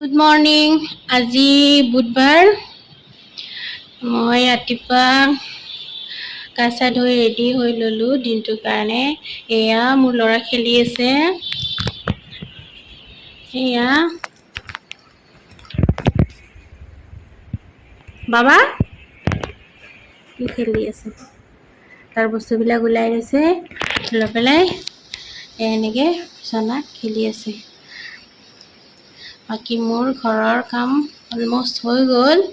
Good morning আজি বুধবাৰ। মই ৰাতিপুৱা গা চা ধুই ৰেডি হৈ ল'লোঁ দিনটোৰ কাৰণে। এয়া মোৰ ল'ৰা খেলি আছে। এয়া বাবা কি খেলি আছে। তাৰ বস্তুবিলাক ওলাই লৈছে লৈ পেলাই এনেকৈ বিচনাত খেলি আছে। বাকী মোৰ ঘৰৰ কাম অলমষ্ট হৈ গ'ল।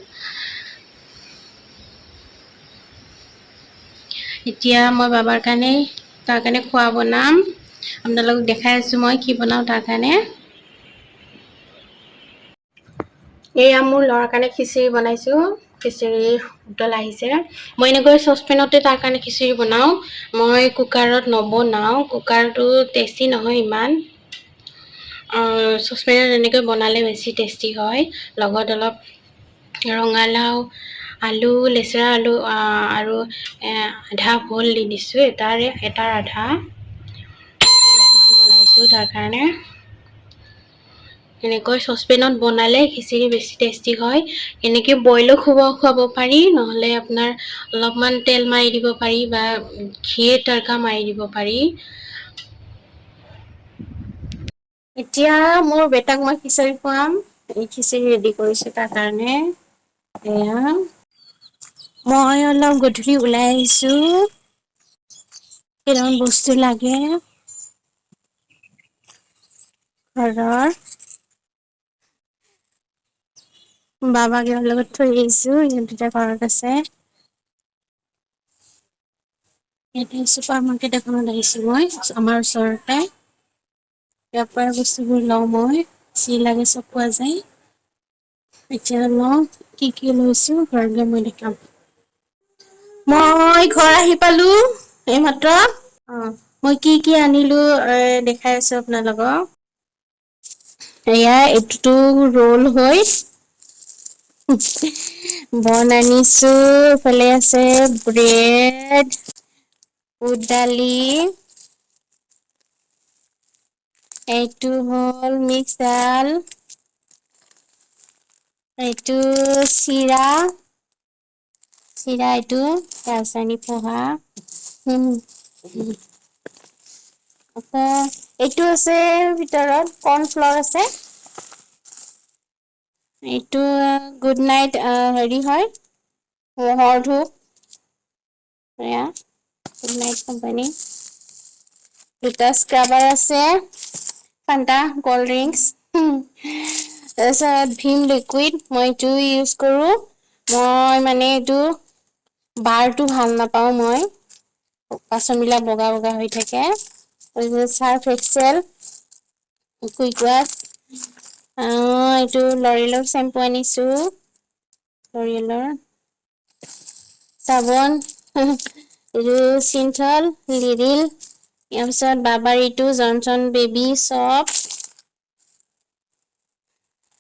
এতিয়া মই বাবাৰ কাৰণে তাৰ কাৰণে খোৱা বনাম। আপোনালোকক দেখাই আছোঁ মই কি বনাওঁ তাৰ কাৰণে। এয়া মোৰ ল'ৰাৰ কাৰণে খিচিৰি বনাইছোঁ। খিচিৰি উতল আহিছে। মই এনেকৈ চচপেনতে তাৰ কাৰণে খিচিৰি বনাওঁ। মই কুকাৰত নবনাওঁ। কুকাৰটো টেষ্টি নহয় ইমান। চচপেনত এনেকৈ বনালে বেছি টেষ্টি হয়। লগত অলপ ৰঙালাও আলু লেচেৰা আলু আৰু আধা ভোল দি দিছোঁ। এটাৰে এটাৰ আধা। বনাইছোঁ তাৰ কাৰণে। এনেকৈ চচপেনত বনালে খিচিৰি বেছি টেষ্টি হয়। এনেকৈ বইলো খুব খুৱাব পাৰি নহ'লে আপোনাৰ অলপমান তেল মাৰি দিব পাৰি বা ঘিয়ে তৰকা মাৰি দিব পাৰি। এতিয়া মোৰ বেটাক মই খিচাৰি খুৱাম। এই খিচিৰি ৰেডি কৰিছোঁ তাৰ কাৰণে। এয়া, মই অলপ গধূলি ওলাই আহিছোঁ। কেইটামান বস্তু লাগে। ঘৰৰ বাবাক ইহঁতৰ লগত থৈ আহিছোঁ, ইহঁত দুটা ঘৰত আছে। ইয়াতে চুপাৰ মাৰ্কেট এখনত আহিছোঁ মই, আমাৰ ওচৰতে। ইয়াৰ পৰা বস্তুবোৰ লওঁ মই যি লাগে চব পোৱা যায়। এতিয়া লওঁ কি কি লৈছোঁ ঘৰত গৈ মই দেখাম। মই ঘৰ আহি পালো এইমাত্ৰ। অ। মই কি কি আনিলো দেখাই আছো আপোনালোকক। এয়া এইটোতো ৰল হয় বন আনিছো এইফালে আছে ব্ৰেড বুট দালি এইটো হ'ল মিক্স ডাল এইটো চিৰা চিৰা এইটো ৰাজধানী পহা এইটো আছে ভিতৰত কৰ্ণফ্লৰ আছে। এইটো গুড নাইট হেৰি হয় মহৰ ধূপ। এয়া গুড নাইট কোম্পানী দুটা স্ক্ৰাবাৰ আছে। ফান্তা কল্ড ড্ৰিংকচ তাৰপিছত ভীম লিকুইড মই এইটো ইউজ কৰো। মই মানে এইটো বাৰটো ভালো নাপাওঁ মই। বাচন বিলাক বগা বগা হৈ থাকে। চাৰ্ফ এক্সেল কুইকোৱাছ আহ, এইটো লৰিয়েলৰ চেম্পু আনিছো। লৰিয়েলৰ চাবোন এইটো চিন্থল লিৰিল ইয়াৰ পিছত বাবাৰিটো জনচন বেবী চপ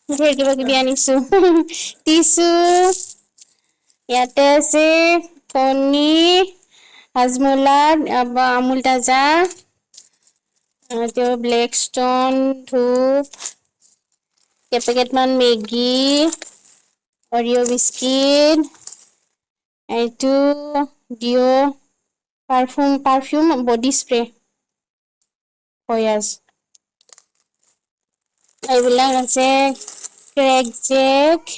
ধেৰ কিবা কিবি আনিছো। টিচু, ইয়াতে আছে কণী হাজমোলা আমুল তাজা, আৰু ব্লেকষ্টন ধূপ কেইপেকেট মান মেগী, অৰিঅ' বিস্কিট, এইটো deo' perfume perfume body spray. কৈয়াজ এইবিলাক আছে ক্ৰেক জেক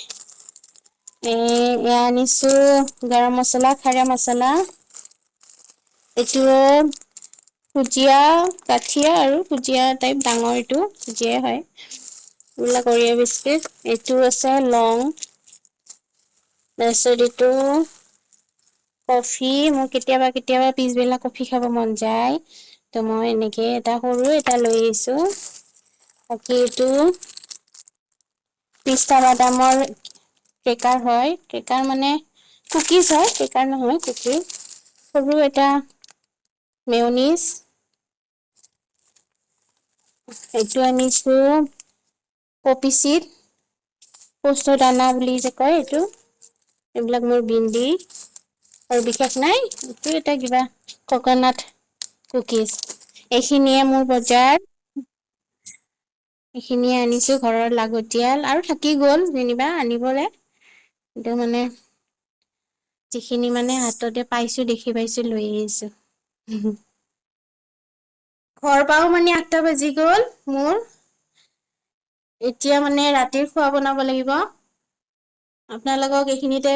এয়া আনিছো গৰম মছলা খাৰা মছলা এইটো ভুজিয়া গাঠিয়া আৰু ভুজিয়া টাইপ ডাঙৰ এইটো ভুজিয়াই হয়। এইবিলাক অৰিয় বিস্কুট এইটো আছে লং তাৰপিছত এইটো কফি মোৰ কেতিয়াবা কেতিয়াবা পিছবেলা কফি খাব মন যায়। ত মই এনেকে এটা সৰু এটা লৈ আহিছো। বাকী এইটো পিষ্টা বাদামৰ ক্ৰেকাৰ হয়। ক্ৰেকাৰ মানে কুকিজ হয় ক্ৰেকাৰ নহয় কুকিজ সৰু এটা মেয়নিজ এইটো আনিছো পপিচিত পোষ্টৰ দানা বুলি যে কয় এইটো। এইবিলাক মোৰ বিন্দি আৰু বিশেষ নাই, এইটো এটা কিবা ককনাট কুকিজ এইখিনিয়ে মোৰ বজাৰ। এইখিনিয়ে আনিছো ঘৰৰ লাগতিয়াল আৰু থাকি গ'ল যেনিবা আনিবলে। কিন্তু মানে যিখিনি মানে হাততে পাইছো দেখি পাইছো লৈ আহিছো। ঘৰ পাও মানে আঠটা বাজি গল মোৰ। এতিয়া মানে ৰাতিৰ খোৱা বনাব লাগিব। আপোনালোকক এইখিনিতে।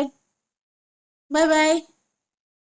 Bye bye.